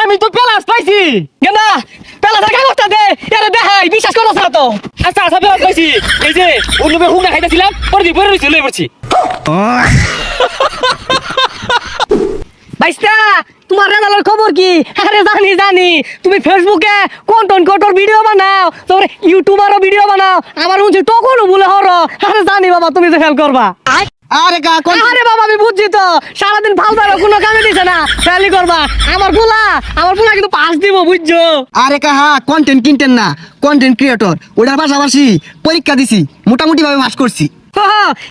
আমি তো পেলাস পাইছি। গেন্দা পেলাসের কাগজটা দে, এরে দেখাই, বিশ্বাস করো না তো। আচ্ছা আচ্ছা পেলাস পাইছি। এই যে অন্যবে হুগনা খাইতেছিলাম পরে দিয়ে পরে রয়েছে লই পড়ছি। বাইস্তা, তোমার রেজাল্টের খবর কি? আরে জানি জানি। তুমি ফেসবুকে কন্টেন্ট কন্টর ভিডিও বানাও তারপরে ইউটিউবারও ভিডিও বানাও, আমার মনে তখনও ভুলে হর। আরে জানি বাবা, তুমি তো ফেল করবা। আরে কা কোন আরে বাবা আমি বুঝছি তো। সারাদিন ফালতারও কোনো কামে দিছে না। ফেলি করবা। আমার পোলা আমার পোলা কিন্তু পাস দিব বুঝছ? আরে কাহা কন্টেন্ট কিনতেন না। কন্টেন্ট ক্রিয়েটর ওটার পাশাপাশি পরীক্ষা দিছি। মোটামুটি ভাবে পাস করছি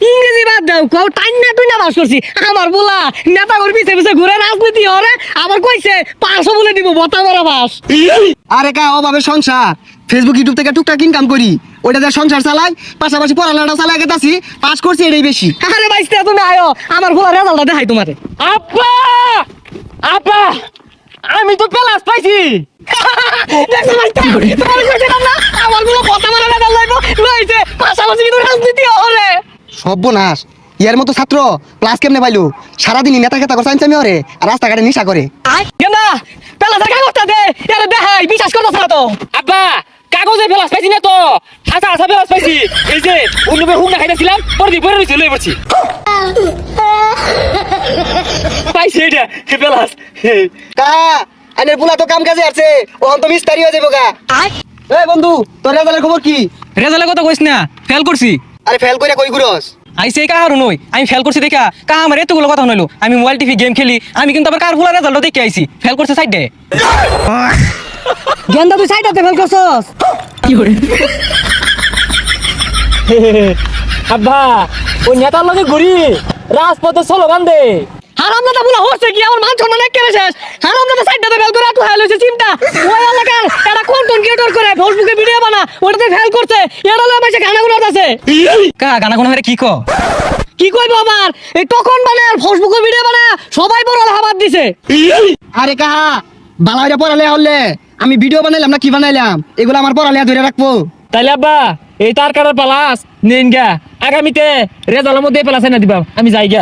ইংরেজি বাদ দাও কও টাইনা টুইনা বাস করছি। আমার পোলা নেতা করে পিছে পিছে ঘুরে রাজনীতি হরে আবার কইছে পাঁচশো বলে দিব বতা মারা বাস আরে কা অভাবে সংসার। ফেসবুক ইউটিউব থেকে টুকটাক ইনকাম করি। ওটা দিয়ে সংসার চালাই পাশাপাশি পড়ালেখা চালাই গেতাছি পাস করছি এটাই বেশি। আরে বাইস্তা তুমি আয়ো। আমার পোলা রেজাল্টটা দেখাই তোমারে। আপা! আপা! আমি তো পেলাস পাইছি। না আমার পোলা বতা মারা রেজাল্ট লইছে পাশাপাশি কিন্তু রাজনীতি হরে সর্বনাশ। ইয়ার মতো ছাত্র ক্লাস কেমনে পাইলো? সারাদিনই নেতা খেতা করে চাইছে আমি ওরে আর রাস্তাঘাটে নিশা করে। গেন্দা পেলাসের কাগজটা দে। এরে দেখাই বিশ্বাস না তো। আব্বা পাইছি না তো? পাইছি। এই যে অন্যবে হুগনা খাইতেছিলাম পরে দিয়ে পরে রয়েছে লই পড়ছি। পাইছি এটা কা আইনের পোলা তো কাম কাজে আছে ওখান তো মিস্তারি হয়ে যাব গা এই বন্ধু তোর রেজাল্টের খবর কি? রেজাল্টের কথা কইস না ফেল করছি। আরে ফেল করে কই ঘুরস? আইসে নই আমি ফেল করছি দেখা কাহা আমার এতগুলো কথা নইলো আমি মোবাইল টিভি গেম খেলি আমি কিন্তু আবার কার ফুলা রেজাল্ট দেখে আইছি ফেল করছে সাইড গেন্দা তুই সাইডাতে ফেল করছস? আব্বা ওই নেতার লগে ঘুরি। রাজপথে স্লোগান দে। হারাম দাদা বলা হচ্ছে কি? আমার মান সম্মান একেবারে শেষ। হারাম দাদা সাইডাতে ফেল করে তুই হাইল হইছে চিন্তা? ওই এলাকার এটা কন্টেন্ট ক্রিয়েটর করে ফেসবুকে ভিডিও বানা ওটাতে ফেল করছে। এটা গানা গুলো আছে। কাহা গানা কোন কি ক? কি কইবো আমার এই তখন মানে আর ফেসবুকে ভিডিও বানা সবাই বড় হাবাদ দিছে। আরে কাহা বালাইরা পড়ালে হলে আমি ভিডিও বানাইলাম না কি বানাইলাম? এগুলো আমার পড়ালে ধরে রাখব। তাইলে আব্বা, এই তার কাটার পালাস, নিন গা। আগামীতে রেজাল্টের মধ্যে পেলাস না দিবা। আমি যাই গা।